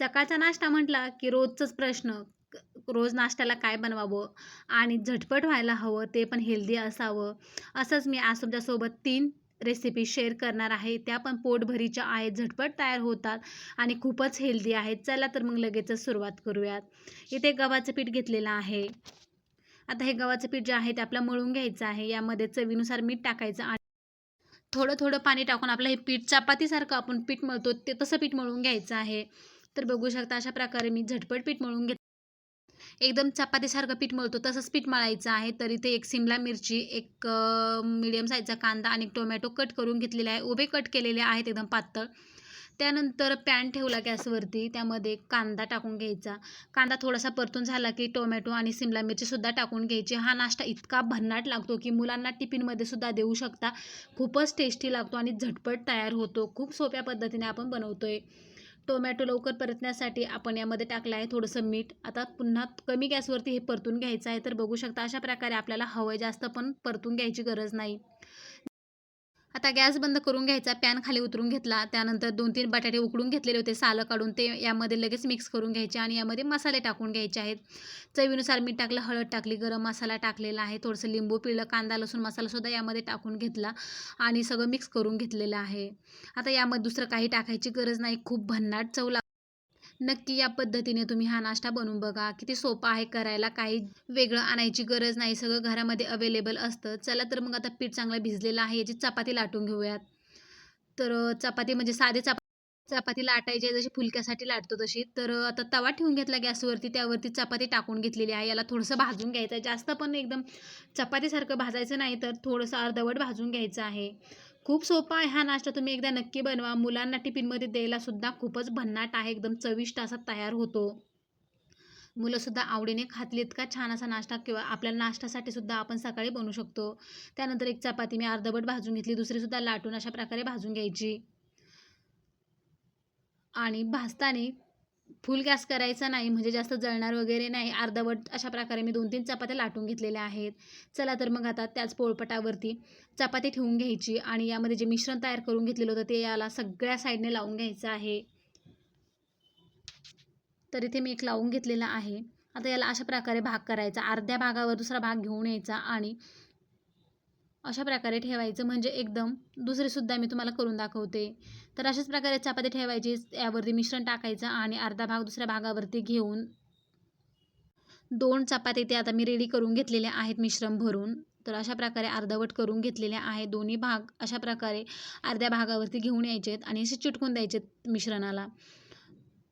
सकाळचा नाश्ता म्हटला की रोजचाच प्रश्न रोज नाश्त्याला काय बनवावं आणि झटपट व्हायला हवं ते पण हेल्दी असावं. असंच मी आज तुमच्यासोबत तीन रेसिपी शेअर करणार आहे. त्या पण पोटभरीच्या आहेत झटपट तयार होतात आणि खूपच हेल्दी आहेत. चला तर मग लगेचच सुरुवात करूयात. इथे गव्हाचं पीठ घेतलेलं आहे. आता हे गव्हाचं पीठ जे आहे ते आपलं मळून घ्यायचं आहे. यामध्ये चवीनुसार मीठ टाकायचं आणि थोडं थोडं पाणी टाकून आपलं हे पीठ चपातीसारखं आपण पीठ मळतो ते तसं पीठ मळून घ्यायचं आहे. तर बघू शकता अशा प्रकारे मी झटपट पीठ मळून घेत एकदम चपातीसारखं पीठ मळतो. तसंच पीठ मळायचं आहे. तर इथे एक सिमला मिरची एक मिडियम साईजचा कांदा आणि टोमॅटो कट करून घेतलेले आहे. उभे कट केलेले आहेत एकदम पातळ. त्यानंतर पॅन ठेवला गॅसवरती. त्यामध्ये कांदा टाकून घ्यायचा. कांदा थोडासा परतून झाला की टोमॅटो आणि सिमला मिरचीसुद्धा टाकून घ्यायची. हा नाश्ता इतका भन्नाट लागतो की मुलांना टिफिनमध्ये सुद्धा देऊ शकता. खूपच टेस्टी लागतो आणि झटपट तयार होतो. खूप सोप्या पद्धतीने आपण बनवतोय. टोमॅटो लवकर परतण्यासाठी आपण यामध्ये टाकलं आहे थोडंसं मीठ. आता पुन्हा कमी गॅसवरती हे परतून घ्यायचं आहे. तर बघू शकता अशा प्रकारे आपल्याला हवं जास्त पण परतून घ्यायची गरज नाही. आता गॅस बंद करून घ्यायचा पॅन खाली उतरून घेतला त्यानंतर दोन तीन बटाटे उकडून घेतलेले होते सालं काढून ते यामध्ये लगेच मिक्स करून घ्यायचे आणि यामध्ये मसाले टाकून घ्यायचे आहेत. चवीनुसार मीठ टाकलं हळद टाकली गरम मसाला टाकलेला आहे थोडंसं लिंबू पिळलं कांदा लसूण मसालासुद्धा यामध्ये टाकून घेतला आणि सगळं मिक्स करून घेतलेलं आहे. आता यामध्ये दुसरं काही टाकायची गरज नाही खूप भन्नाट चव नक्की या पद्धतीने तुम्ही हा नाश्ता बनवून बघा. किती सोपा आहे करायला. काही वेगळं आणायची गरज नाही. सगळं घरामध्ये अवेलेबल असतं. चला तर मग आता पीठ चांगलं भिजलेलं आहे. याची चपाती लाटून घेऊयात. तर चपाती म्हणजे साधे चपा चपाती लाटायची जशी फुलक्यासाठी लाटतो तशी. तर आता तवा ठेवून घेतला गॅसवरती. त्यावरती चपाती टाकून घेतलेली आहे. याला थोडंसं भाजून घ्यायचं आहे. जास्त पण एकदम चपातीसारखं भाजायचं नाही. तर थोडंसं अर्धवट भाजून घ्यायचं आहे. खूप सोपा आहे हा नाश्ता. तुम्ही एकदा नक्की बनवा. मुलांना टिफिनमध्ये द्यायला सुद्धा खूपच भन्नाट आहे. एकदम चविष्ट असा तयार होतो. मुलंसुद्धा आवडीने खातली. इतका छान असा नाश्ता किंवा आपल्या नाश्त्यासाठी सुद्धा आपण सकाळी बनवू शकतो. त्यानंतर एक चपाती. मी अर्धवट भाजून घेतली. दुसरीसुद्धा लाटून अशा प्रकारे भाजून घ्यायची. आणि भाजताना फुल गॅस करायचा नाही म्हणजे जास्त जळणार वगैरे नाही अर्धवट अशा प्रकारे मी दोन तीन चपात्या लाटून घेतलेल्या आहेत. चला तर मग आता त्याच पोळपटावरती चपाती ठेवून घ्यायची आणि यामध्ये जे मिश्रण तयार करून घेतलेलं होतं ते याला सगळ्या साईडने लावून घ्यायचं आहे. तर इथे मी एक लावून घेतलेला आहे. आता याला अशा प्रकारे भाग करायचा. अर्ध्या भागावर दुसरा भाग घेऊन यायचा आणि अशा प्रकारे ठेवायचं. म्हणजे एकदम दुसरीसुद्धा मी तुम्हाला करून दाखवते. तर अशाच प्रकारे चपाती ठेवायची. यावरती मिश्रण टाकायचं आणि अर्धा भाग दुसऱ्या भागावरती घेऊन दोन चपाती ते आता मी रेडी करून घेतलेल्या आहेत मिश्रण भरून. तर अशा प्रकारे अर्धवट करून घेतलेल्या आहे दोन्ही भाग अशा प्रकारे अर्ध्या भागावरती घेऊन यायचे आहेत आणि असे चिटकून द्यायचे मिश्रणाला.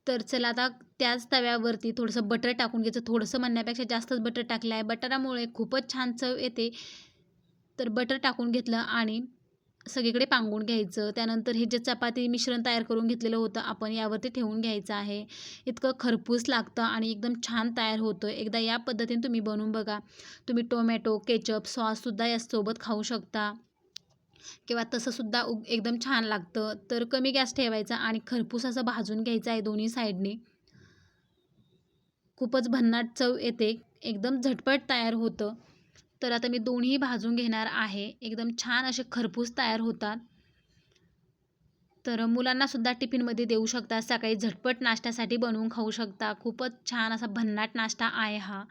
तर चला आता त्याच तव्यावरती थोडंसं बटर टाकून घ्यायचं. थोडंसं म्हणण्यापेक्षा जास्तच बटर टाकलं आहे. बटरामुळे खूपच छान चव येते. तर बटर टाकून घेतलं आणि सगळीकडे पांगून घ्यायचं. त्यानंतर हे जे चपाती मिश्रण तयार करून घेतलेलं होतं आपण यावरती ठेवून घ्यायचं आहे. इतकं खरपूस लागतं आणि एकदम छान तयार होतं. एकदा या पद्धतीने तुम्ही बनवून बघा. तुम्ही टोमॅटो केचप सॉससुद्धा यासोबत खाऊ शकता. किंवा तसंसुद्धा उ एकदम छान लागतं. तर कमी गॅस ठेवायचा आणि खरपूस असं भाजून घ्यायचं आहे दोन्ही साईडने. खूपच भन्नाट चव येते. एकदम झटपट तयार होतं. तर आता मी दोन्ही भाजून घेणार आहे. एकदम छान असे खरपूस तयार होतात. तर मुलांनासुद्धा टिफिनमध्ये देऊ शकता. सकाळी झटपट नाश्त्यासाठी बनवून खाऊ शकता. खूपच छान असा भन्नाट नाश्ता आहे हा.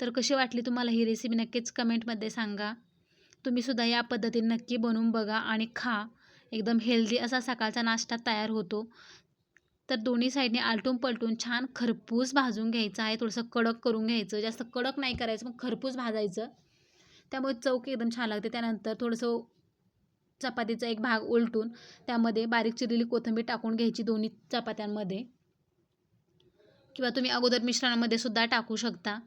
तर कशी वाटली तुम्हाला ही रेसिपी नक्कीच कमेंटमध्ये सांगा. तुम्हीसुद्धा या पद्धतीने नक्की बनवून बघा आणि खा. एकदम हेल्दी असा सकाळचा नाश्ता तयार होतो. तर दोन्ही साईडने आलटून पलटून छान खरपूस भाजून घ्यायचं आहे. थोडंसं कडक करून घ्यायचं. जास्त कडक नाही करायचं मग खरपूस भाजायचं. त्यामुळे चौक एकदम छान लागते. त्यानंतर थोडंसं चपातीचा एक भाग उलटून त्यामध्ये बारीक चिरलेली कोथिंबीर टाकून घ्यायची दोन्ही चपात्यांमध्ये. किंवा तुम्ही अगोदर मिश्रणामध्ये सुद्धा टाकू शकता.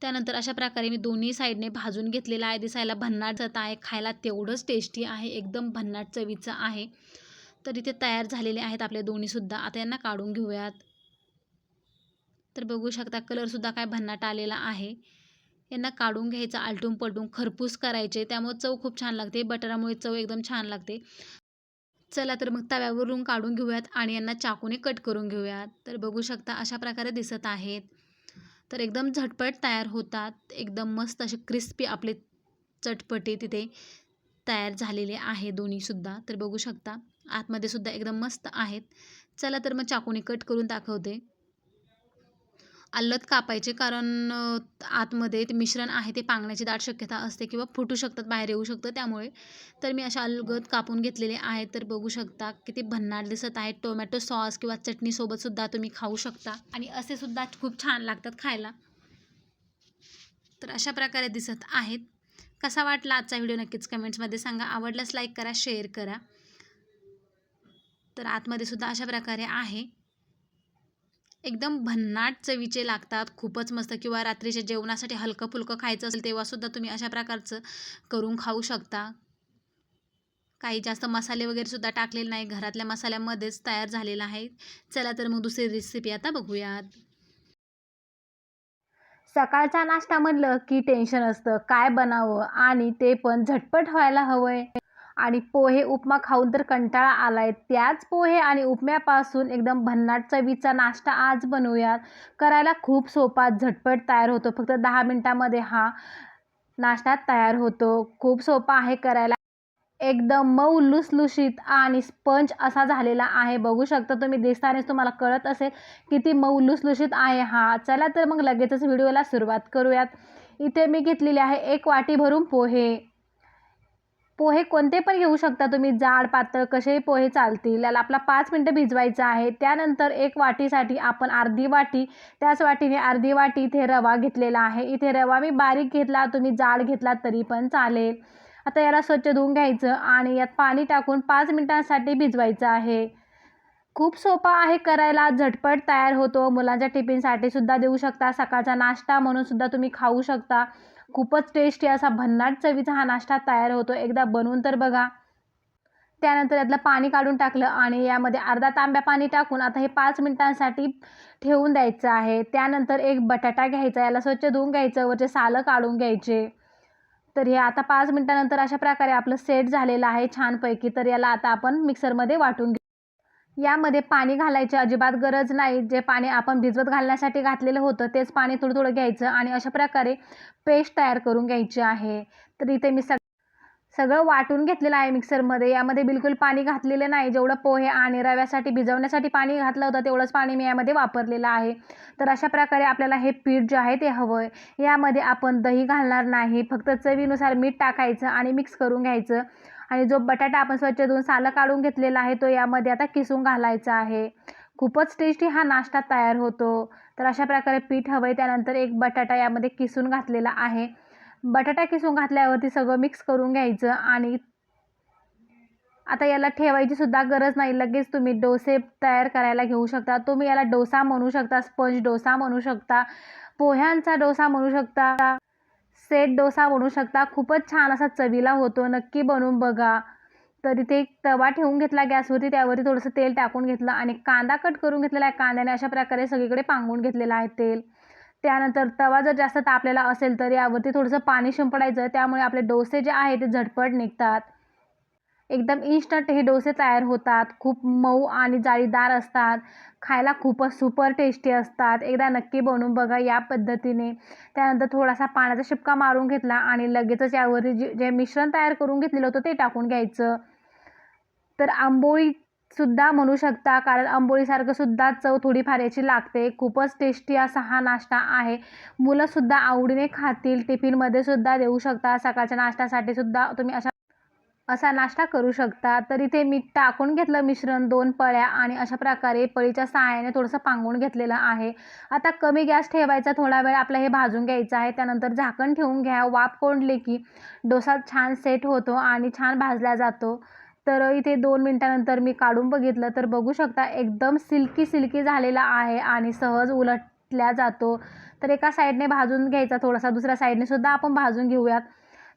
त्यानंतर अशा प्रकारे मी दोन्ही साईडने भाजून घेतलेला आहे. दिसायला भन्नाट जात आहे. खायला तेवढंच टेस्टी आहे. एकदम भन्नाट चवीचं आहे. तर इथे तयार झालेले आहेत आपले दोन्हीसुद्धा आता यांना काढून घेऊयात. तर बघू शकता कलरसुद्धा काय भन्नाट आलेला आहे. यांना काढून घ्यायचं आलटून पलटून खरपूस करायचे. त्यामुळे चव खूप छान लागते. बटरामुळे चव एकदम छान लागते. चला तर मग तव्यावरून काढून घेऊयात आणि यांना चाकूने कट करून घेऊयात. तर बघू शकता अशा प्रकारे दिसत आहेत. तर एकदम झटपट तयार होतात. एकदम मस्त असे क्रिस्पी आपले चटपटी तिथे तयार झालेले आहे दोन्हीसुद्धा तर बघू शकता आतमध्ये सुद्धा एकदम मस्त आहेत. चला तर मग चाकूने कट करून दाखवते. आल्लत कापायचे कारण आतमध्ये ते मिश्रण आहे ते पांगण्याची दाट शक्यता असते किंवा फुटू शकतात बाहेर येऊ शकतं त्यामुळे. तर मी अशा अलगद कापून घेतलेले आहेत तर बघू शकता किती भन्नाट दिसत आहेत. टोमॅटो सॉस किंवा चटणीसोबतसुद्धा तुम्ही खाऊ शकता. आणि असे सुद्धा खूप छान लागतात खायला. तर अशा प्रकारे दिसत आहेत. कसा वाटला आजचा व्हिडिओ नक्कीच कमेंट्समध्ये सांगा. आवडल्यास लाईक करा शेअर करा. तर आतमध्ये सुद्धा अशा प्रकारे आहे. एकदम भन्नाट चवीचे लागतात खूपच मस्त. किंवा रात्रीच्या जेवणासाठी हलकं फुलकं खायचं असेल तेव्हासुद्धा तुम्ही अशा प्रकारचं करून खाऊ शकता. काही जास्त मसाले वगैरे सुद्धा टाकलेले नाही. घरातल्या मसाल्यामध्येच तयार झालेला आहे. चला तर मग दुसरी रेसिपी आता बघूयात. सकाळचा नाश्ता म्हणलं की टेन्शन असतं. काय बनावं? आणि ते पण झटपट व्हायला हवंय. आणि पोहे उपमा खाऊन तर कंटाळा आलाय. त्याच पोहे आणि उपम्यापासून एकदम भन्नाट चवीचा नाश्ता आज बनवूयात. करायला खूप सोपा झटपट तयार होतो. फक्त दहा मिनटामध्ये हा नाश्ता तयार होतो. खूप सोपा आहे करायला. एकदम मऊ लुसलुशीत आणि स्पंज असा झालेला आहे. बघू शकता तुम्ही दिसतानेच तुम्हाला कळत असेल किती मऊ लुसलुशीत आहे हा. चला तर मग लगेचच व्हिडिओला सुरुवात करूयात. इथे मी घेतलेली आहे एक वाटी भरून पोहे. पोहे कोणते पण घेऊ शकता तुम्ही. जाड पातळ कसेही पोहे चालतील. याला आपला पाच मिनटं भिजवायचं आहे. त्यानंतर एक वाटीसाठी आपण अर्धी वाटी त्याच वाटीने अर्धी वाटी इथे रवा घेतलेला आहे. इथे रवा मी बारीक घेतला तुम्ही जाड घेतला तरी पण चालेल. आता याला स्वच्छ धुवून घ्यायचं आणि यात पाणी टाकून पाच मिनटांसाठी भिजवायचं आहे. खूप सोपा आहे करायला. झटपट तयार होतो. मुलांच्या टिफिनसाठी सुद्धा देऊ शकता. सकाळचा नाश्ता म्हणून सुद्धा तुम्ही खाऊ शकता. खूपच टेस्टी असा भन्नाट चवीचा हा नाश्ता तयार होतो. एकदा बनवून तर बघा. त्यानंतर यातलं पाणी काढून टाकलं आणि यामध्ये अर्धा तांब्या पाणी टाकून आता हे पाच मिनिटांसाठी ठेवून द्यायचं आहे. त्यानंतर एक बटाटा घ्यायचा याला स्वच्छ धुवून घ्यायचं वरचे सालं काढून घ्यायचे. तर हे आता पाच मिनिटानंतर अशा प्रकारे आपलं सेट झालेलं आहे छानपैकी. तर याला आता आपण मिक्सरमध्ये वाटून यामध्ये पाणी घालायची अजिबात गरज नाही. जे पाणी आपण भिजवत घालण्यासाठी घातलेलं होतं तेच पाणी थोडं थोडं घ्यायचं आणि अशा प्रकारे पेस्ट तयार करून घ्यायची आहे. तर इथे मी सग सगळं वाटून घेतलेलं आहे मिक्सरमध्ये. यामध्ये बिलकुल पाणी घातलेलं नाही. जेवढं पोहे आणि रव्यासाठी भिजवण्यासाठी पाणी घातलं होतं तेवढंच पाणी मी यामध्ये वापरलेलं आहे. तर अशा प्रकारे आपल्याला हे पीठ जे आहे ते हवं आहे यामध्ये आपण दही घालणार नाही. फक्त चवीनुसार मीठ टाकायचं आणि मिक्स करून घ्यायचं. आणि जो बटाटा आपण स्वच्छ धुवून सालं काढून घेतलेला आहे तो यामध्ये आता किसून घालायचा आहे. खूपच टेस्टी हा नाश्ता तयार होतो. तर अशा प्रकारे पीठ हवं आहे त्यानंतर एक बटाटा यामध्ये किसून घातलेला आहे. बटाटा किसून घातल्यावरती सगळं मिक्स करून घ्यायचं आणि आता याला ठेवायची सुद्धा गरज नाही. लगेच तुम्ही डोसे तयार करायला घेऊ शकता. तुम्ही याला डोसा म्हणू शकता स्पंज डोसा म्हणू शकता पोह्यांचा डोसा म्हणू शकता. सेट डोसा बनवू शकता. खूपच छान असा चवीला होतो. नक्की बनवून बघा. तर इथे एक तवा ठेवून घेतला गॅसवरती. त्यावरती थोडंसं तेल टाकून घेतलं आणि कांदा कट करून घेतलेला आहे कांद्याने. अशा प्रकारे सगळीकडे पांगून घेतलेलं आहे तेल. त्यानंतर तवा जर जास्त तापलेला असेल तर यावरती थोडंसं पाणी शिंपडायचं. त्यामुळे आपले डोसे जे आहे ते झटपट निघतात. एकदम इन्स्टंट हे डोसे तयार होतात. खूप मऊ आणि जाळीदार असतात. खायला खूपच सुपर टेस्टी असतात. एकदा नक्की बनवून बघा या पद्धतीने. त्यानंतर थोडासा पाण्याचा शिपका मारून घेतला आणि लगेचच यावरती जे जे मिश्रण तयार करून घेतलेलं होतं ते टाकून घ्यायचं. तर आंबोळीसुद्धा म्हणू शकता कारण आंबोळीसारखं सुद्धा चव थोडीफार याची लागते. खूपच टेस्टी असा हा नाश्ता आहे. मुलंसुद्धा आवडीने खातील टिफिनमध्ये सुद्धा देऊ शकता. सकाळच्या नाश्त्यासाठी सुद्धा तुम्ही अशा असा नाश्ता करू शकता. तर इथे मी टाकून घेतलं मिश्रण दोन पळ्या आणि अशा प्रकारे पळीच्या सहाय्याने थोडंसं पांगून घेतलेलं आहे. आता कमी गॅस ठेवायचा थोडा वेळ आपलं हे भाजून घ्यायचं आहे. त्यानंतर झाकण ठेवून घ्या. वाफ कोंडले की डोसा छान सेट होतो आणि छान भाजला जातो. तर इथे दोन मिनटानंतर मी काढून बघितलं तर बघू शकता एकदम सिल्की सिल्की झालेला आहे आणि सहज उलटल्या जातो. तर एका साईडने भाजून घ्यायचा थोडासा दुसऱ्या साईडने सुद्धा आपण भाजून घेऊयात.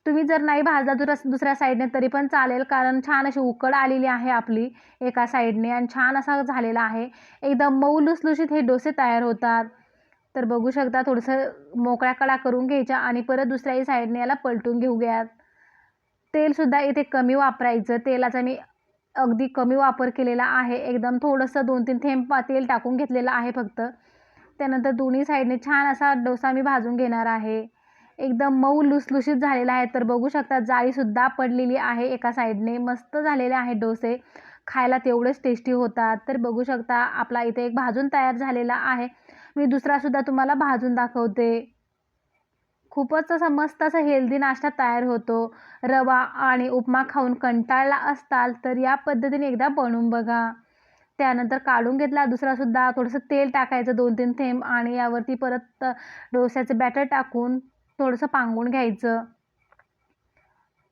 तुम्ही जर नाही भाजला दुस दुसऱ्या साईडने तरी पण चालेल. कारण छान अशी उकड आलेली आहे आपली एका साईडने आणि छान असा झालेला आहे. एकदम मऊ लुसलुशीत हे डोसे तयार होतात. तर बघू शकता थोडंसं मोकळ्या कडा करून घ्यायच्या आणि परत दुसऱ्याही साईडने याला पलटून घेऊयात तेलसुद्धा इथे कमी वापरायचं. तेलाचा मी अगदी कमी वापर केलेला आहे. एकदम थोडंसं दोन तीन थेंब तेल टाकून घेतलेलं आहे फक्त. त्यानंतर दोन्ही साईडने छान असा डोसा मी भाजून घेणार आहे. एकदम मऊ लुसलुशीत झालेला आहे. तर बघू शकता जाळीसुद्धा पडलेली आहे एका साईडने. मस्त झालेले आहे डोसे. खायला तेवढेच टेस्टी होतात. तर बघू शकता आपला इथे एक भाजून तयार झालेला आहे. मी दुसरासुद्धा तुम्हाला भाजून दाखवते. खूपच असा मस्त असा हेल्दी नाश्ता तयार होतो. रवा आणि उपमा खाऊन कंटाळला असताल तर या पद्धतीने एकदा बनवून बघा. त्यानंतर काढून घेतला दुसरासुद्धा थोडंसं तेल टाकायचं दोन तीन थेंब. आणि यावरती परत डोस्याचं बॅटर टाकून थोडंसं पांगून घ्यायचं.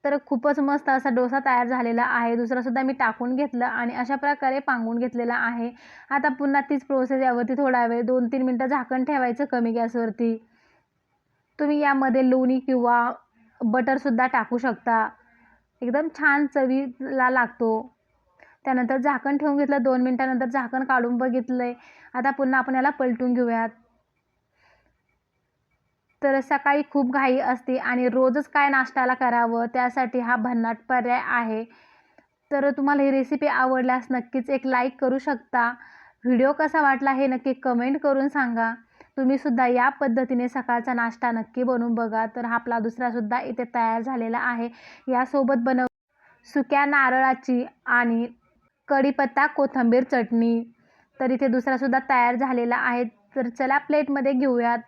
तर खूपच मस्त असा डोसा तयार झालेला आहे. दुसरासुद्धा मी टाकून घेतलं आणि अशा प्रकारे पांगून घेतलेला आहे. आता पुन्हा तीच प्रोसेस यावरती थोडा वेळ दोन तीन मिनटं झाकण ठेवायचं कमी गॅसवरती. तुम्ही यामध्ये लोणी किंवा बटरसुद्धा टाकू शकता. एकदम छान चवीला लागतो. त्यानंतर झाकण ठेवून घेतलं दोन मिनटानंतर झाकण काढून बघितलं आहे आता पुन्हा आपण याला पलटून घेऊयात. तर सकाळी खूप घाई असते आणि रोजच काय नाश्त्याला करावं त्यासाठी हा भन्नाट पर्याय आहे. तर तुम्हाला ही रेसिपी आवडल्यास नक्कीच एक लाईक करू शकता. व्हिडिओ कसा वाटला हे नक्की कमेंट करून सांगा. तुम्हीसुद्धा या पद्धतीने सकाळचा नाश्ता नक्की बनवून बघा. तर हा आपला दुसरासुद्धा इथे तयार झालेला आहे. यासोबत बनव सुक्या नारळाची आणि कढीपत्ता कोथिंबीर चटणी. तर इथे दुसरासुद्धा तयार झालेला आहे. तर चला प्लेटमध्ये घेऊयात.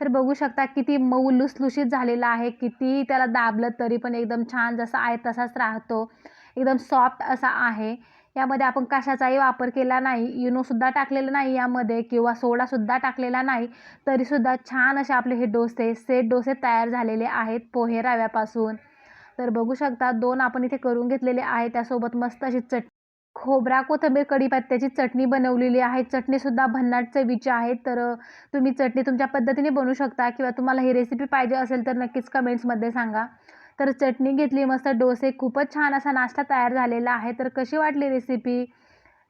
तर बघू शकता किती मऊ लुसलुशीत झालेला आहे. कितीही त्याला दाबलं तरी पण एकदम छान जसा आहे तसाच राहतो. एकदम सॉफ्ट असा आहे. यामध्ये आपण कशाचाही वापर केला नाही. इनोसुद्धा टाकलेलं नाही यामध्ये किंवा सोडासुद्धा टाकलेला नाही. तरीसुद्धा छान असे आपले हे डोसे सेट डोसे तयार झालेले आहेत पोहे रव्यापासून. तर बघू शकता दोन आपण इथे करून घेतलेले आहे त्यासोबत मस्त अशी चट खोबरा कोथिंबीर कढीपत्त्याची चटणी बनवलेली आहे. चटणीसुद्धा भन्नाट चवीची आहे तर तुम्ही चटणी तुमच्या पद्धतीने बनवू शकता किंवा तुम्हाला ही रेसिपी पाहिजे असेल तर नक्कीच कमेंट्समध्ये सांगा. तर चटणी घेतली मस्त डोसे खूपच छान असा नाश्ता तयार झालेला आहे. तर कशी वाटली रेसिपी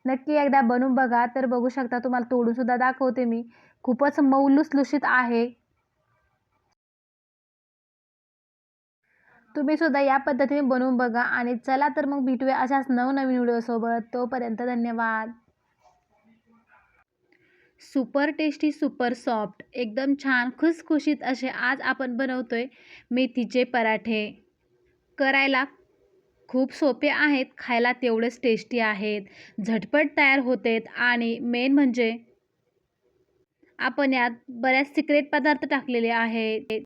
नक्की एकदा बनवून बघा. तर बघू शकता तुम्हाला तोडूनसुद्धा दाखवते मी. खूपच मऊ लुसलुशीत आहे. तुम्ही सुद्धा या पद्धतीने बनवून बघा आणि चला तर मग भेटूया अशाच नवनवीन व्हिडिओसोबत. तोपर्यंत धन्यवाद. सुपर टेस्टी सुपर सॉफ्ट एकदम छान खुसखुशीत असे आज आपण बनवतोय मेथीचे पराठे. करायला खूप सोपे आहेत खायला तेवढेच टेस्टी आहेत. झटपट तयार होतेत आणि मेन म्हणजे आपण यात बऱ्याच सिक्रेट पदार्थ टाकलेले आहेत.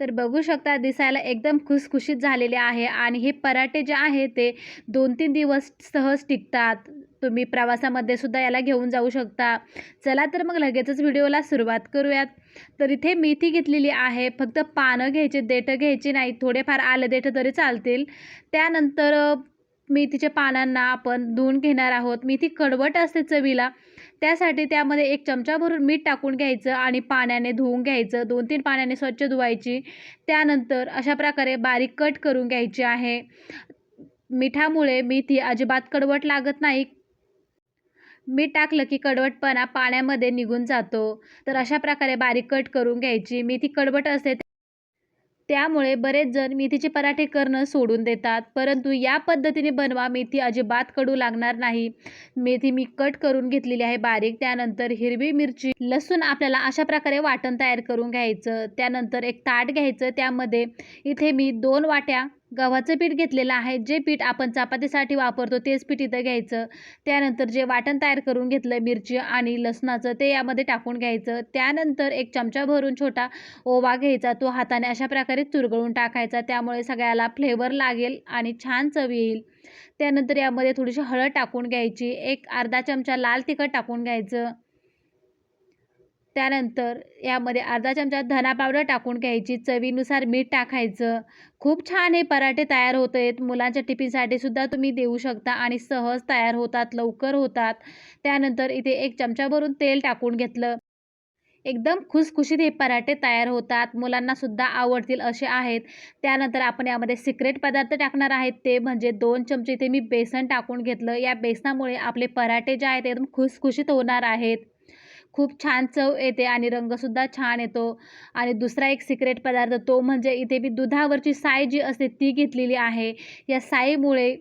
तर बघू शकता दिसायला एकदम खुसखुशीत झालेले आहे आणि हे पराठे जे आहे ते दोन तीन दिवस सहज टिकतात. तुम्ही प्रवासामध्ये सुद्धा याला घेऊन जाऊ शकता. चला तर मग लगेचच व्हिडिओला सुरुवात करूयात. तर इथे मेथी घेतलेली आहे. फक्त पानं घ्यायची देठं घ्यायची नाही. थोडेफार आलं देठं तरी चालतील. त्यानंतर मेथीच्या पानांना आपण धुवून घेणार आहोत. मेथी कडवट असते चवीला. त्यासाठी त्यामध्ये एक चमचा भरून मीठ टाकून घ्यायचं आणि पाण्याने धुवून घ्यायचं. दोन तीन पाण्याने स्वच्छ धुवायची. त्यानंतर अशा प्रकारे बारीक कट करून घ्यायची आहे. मिठामुळे मेथी अजिबात कडवट लागत नाही. मीठ टाकलं की कडवटपणा पाण्यामध्ये निघून जातो. तर अशा प्रकारे बारीक कट करून घ्यायची. मेथी कडवट असते त्यामुळे बरेच जण मेथीचे पराठे करणं सोडून देतात. परंतु या पद्धतीने बनवा मेथी अजिबात कडू लागणार नाही. मेथी मी कट करून घेतलेली आहे बारीक. त्यानंतर हिरवी मिरची लसूण आपल्याला अशा प्रकारे वाटण तयार करून घ्यायचं. त्यानंतर एक ताट घ्यायचं. त्यामध्ये इथे मी दोन वाट्या गव्हाचं पीठ घेतलेलं आहे. जे पीठ आपण चपातीसाठी वापरतो तेच पीठ इथं घ्यायचं. त्यानंतर जे वाटण तयार करून घेतलं मिरची आणि लसणाचं ते यामध्ये टाकून घ्यायचं. त्यानंतर एक चमचा भरून छोटा ओवा घ्यायचा. तो हाताने अशा प्रकारे चुरगळून टाकायचा. त्यामुळे सगळ्याला फ्लेवर लागेल आणि छान चव येईल. त्यानंतर यामध्ये थोडीशी हळद टाकून घ्यायची. एक अर्धा चमचा लाल तिखट टाकून घ्यायचं. त्यानंतर यामध्ये अर्धा चमचा धना पावडर टाकून घ्यायची. चवीनुसार मीठ टाकायचं. खूप छान हे पराठे तयार होत आहेत. मुलांच्या टिफिनसाठी सुद्धा तुम्ही देऊ शकता आणि सहज तयार होतात लवकर होतात. त्यानंतर इथे एक चमचा भरून तेल टाकून घेतलं. एकदम खुसखुशीत हे पराठे तयार होतात. मुलांना सुद्धा आवडतील असे आहेत. त्यानंतर आपण यामध्ये सिक्रेट पदार्थ टाकणार आहेत. ते म्हणजे दोन चमचे इथे मी बेसन टाकून घेतलं. या बेसनामुळे आपले पराठे जे आहेत एकदम खुसखुशीत होणार आहेत. खूप छान चव येते आणि रंगसुद्धा छान येतो. आणि दुसरा एक सिक्रेट पदार्थ तो म्हणजे इथे मी दुधावरची साय जी असते ती घेतलेली आहे. या साईमुळे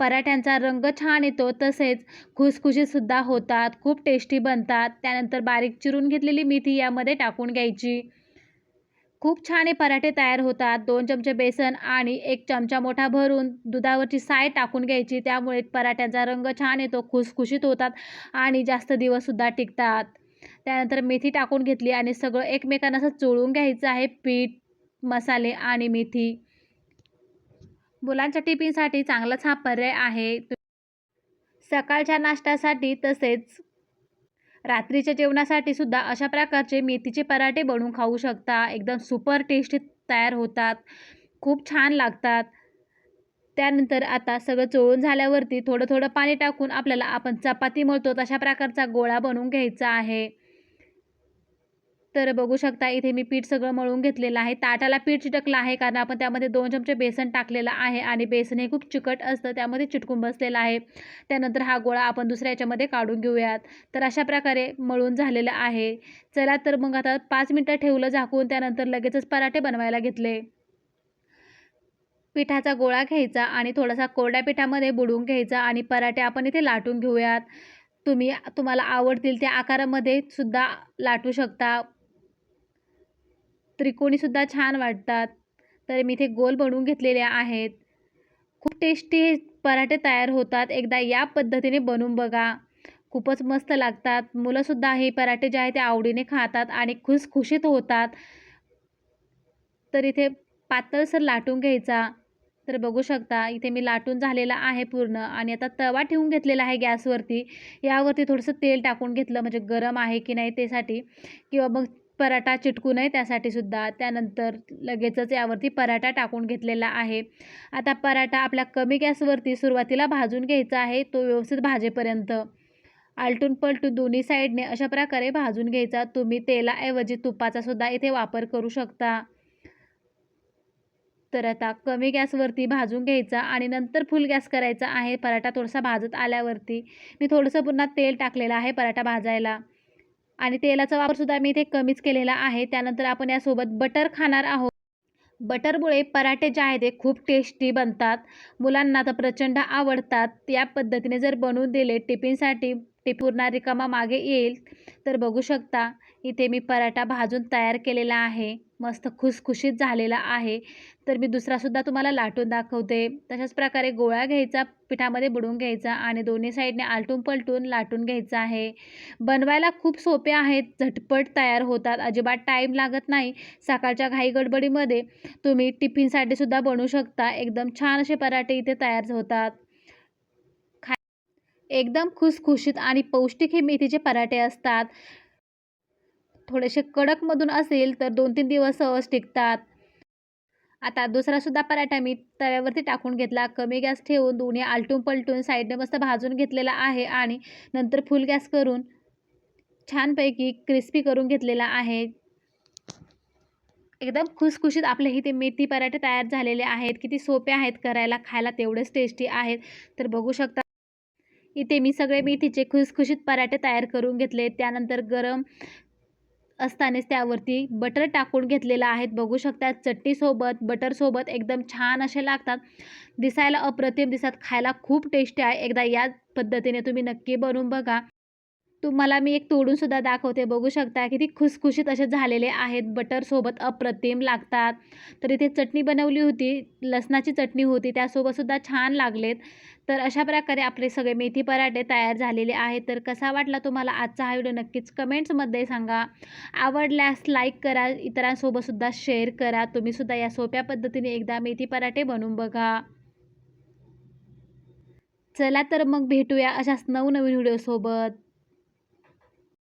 पराठ्यांचा रंग छान येतो तसेच खुसखुशीतसुद्धा होतात खूप टेस्टी बनतात. त्यानंतर बारीक चिरून घेतलेली मेथी यामध्ये टाकून घ्यायची. खूप छान हे पराठे तयार होतात. दोन चमचे बेसन आणि एक चमचा मोठा भरून दुधावरची साय टाकून घ्यायची. त्यामुळे पराठ्यांचा रंग छान येतो खुसखुशीत होतात आणि जास्त दिवससुद्धा टिकतात. त्यानंतर मेथी टाकून घेतली आणि सगळं एकमेकांना असं चोळून घ्यायचं आहे. पीठ मसाले आणि मेथी. मुलांच्या टिफिनसाठी चांगलाच हा पर्याय आहे. सकाळच्या नाश्त्यासाठी तसेच रात्रीच्या जेवणासाठी सुद्धा अशा प्रकारचे मेथीचे पराठे बनवून खाऊ शकता. एकदम सुपर टेस्टी तयार होतात. खूप छान लागतात. त्यानंतर आता सगळं चोळून झाल्यावरती थोडं थोडं पाणी टाकून आपल्याला आपण चपाती मळतो तशा प्रकारचा गोळा बनवून घ्यायचा आहे. तर बघू शकता इथे मी पीठ सगळं मळून घेतलेलं आहे. ताटाला पीठ चिटकलं आहे कारण आपण त्यामध्ये दोन चमचे बेसन टाकलेलं आहे आणि बेसन हे खूप चिकट असतं त्यामध्ये चिटकून बसलेलं आहे. त्यानंतर हा गोळा आपण दुसऱ्या याच्यामध्ये काढून घेऊयात. तर अशा प्रकारे मळून झालेलं आहे. चला तर मग आता पाच मिनटं ठेवलं झाकून त्यानंतर लगेचच पराठे बनवायला घेतले. पिठाचा गोळा घ्यायचा आणि थोडासा कोरड्या पिठामध्ये बुडवून घ्यायचा आणि पराठे आपण इथे लाटून घेऊयात. तुम्ही तुम्हाला आवडतील त्या आकारामध्ये सुद्धा लाटू शकता. त्रिकोणीसुद्धा छान वाटतात. तर मी इथे गोल बनवून घेतलेले आहेत. खूप टेस्टी पराठे तयार होतात. एकदा या पद्धतीने बनवून बघा. खूपच मस्त लागतात. मुलंसुद्धा हे पराठे जे आहे ते आवडीने खातात आणि खुसखुशीत होतात. तर इथे पातळसर लाटून घ्यायचा. तर बघू शकता इथे मी लाटून झालेला आहे पूर्ण आणि आता तवा ठेवून घेतलेला आहे गॅसवरती. यावरती थोडंसं तेल टाकून घेतलं म्हणजे गरम आहे की नाही त्यासाठी. किंवा मग पराठा चिटकू नये त्यासाठी सुद्धा. त्यानंतर लगेचच यावरती पराठा टाकून घेतलेला आहे. आता पराठा आपल्या कमी गॅसवरती सुरुवातीला भाजून घ्यायचा आहे. तो व्यवस्थित भाजेपर्यंत. आलटून पलटून दोन्ही साईडने अशा प्रकारे भाजून घ्यायचा. तुम्ही तेलाऐवजी तुपाचा सुद्धा इथे वापर करू शकता. तर आता कमी गॅसवरती भाजून घ्यायचा आणि नंतर फुल गॅस करायचा आहे. पराठा थोडासा भाजत आल्यावरती मी थोडंसं पुन्हा तेल टाकलेलं आहे पराठा भाजायला. आणि तेलाचा वापरसुद्धा मी इथे कमीच केलेला आहे. त्यानंतर आपण यासोबत बटर खाणार आहोत. बटरमुळे पराठे जे आहेत ते खूप टेस्टी बनतात. मुलांना तर प्रचंड आवडतात. या पद्धतीने जर बनवून दिले टिफिनसाठी टिफिन पूर्ण रिकामा मागे येईल. तर बघू शकता इथे मी पराठा भाजून तयार केलेला आहे. मस्त खुसखुशीत झालेला आहे. तर मी दुसरासुद्धा तुम्हाला लाटून दाखवते. तशाच प्रकारे गोळा घ्यायचा पिठामध्ये बुडवून घ्यायचा आणि दोन्ही साईडने आलटून पलटून लाटून घ्यायचा आहे. बनवायला खूप सोपे आहेत. झटपट तयार होतात. अजिबात टाईम लागत नाही सकाळच्या घाई गडबडीमध्ये. तुम्ही टिफिनसाठी सुद्धा बनवू शकता. एकदम छान असे पराठे इथे तयार होतात. एकदम खुसखुशीत आणि पौष्टिक हे मेथीचे पराठे असतात. थोडेसे कडकमधून असेल तर दोन तीन दिवस सहज टिकतात. आता दुसरासुद्धा पराठा मी तव्यावरती टाकून घेतला. कमी गॅस ठेवून दोन्ही आलटून पलटून साईडने मस्त भाजून घेतलेला आहे आणि नंतर फुल गॅस करून छानपैकी क्रिस्पी करून घेतलेला आहे. एकदम खुसखुशीत आपले इथे मेथी पराठे तयार झालेले आहेत. किती सोपे आहेत करायला. खायला तेवढेच टेस्टी आहेत. तर बघू शकता इथे मी सगळे मेथीचे खुसखुशीत पराठे तयार करून घेतले. त्यानंतर गरम असतानाच त्यावरती बटर टाकून घेतलेलं आहेत बघू शकतात चटणीसोबत बटरसोबत एकदम छान असे लागतात. दिसायला अप्रतिम दिसतात. खायला खूप टेस्टी आहे. एकदा याच पद्धतीने तुम्ही नक्की बनवून बघा. तुम्हाला मी एक तोडूनसुद्धा दाखवते. बघू शकता किती खुसखुशीत असे झालेले आहेत. बटरसोबत अप्रतिम लागतात. तर इथे चटणी बनवली होती. लसणाची चटणी होती. त्यासोबतसुद्धा छान लागलेत. तर अशा प्रकारे आपले सगळे मेथी पराठे तयार झालेले आहेत. तर कसा वाटला तुम्हाला आजचा हा व्हिडिओ नक्कीच कमेंट्समध्ये सांगा. आवडल्यास लाईक करा. इतरांसोबतसुद्धा शेअर करा. तुम्हीसुद्धा या सोप्या पद्धतीने एकदा मेथी पराठे बनवून बघा. चला तर मग भेटूया अशाच नवनवीन व्हिडिओसोबत.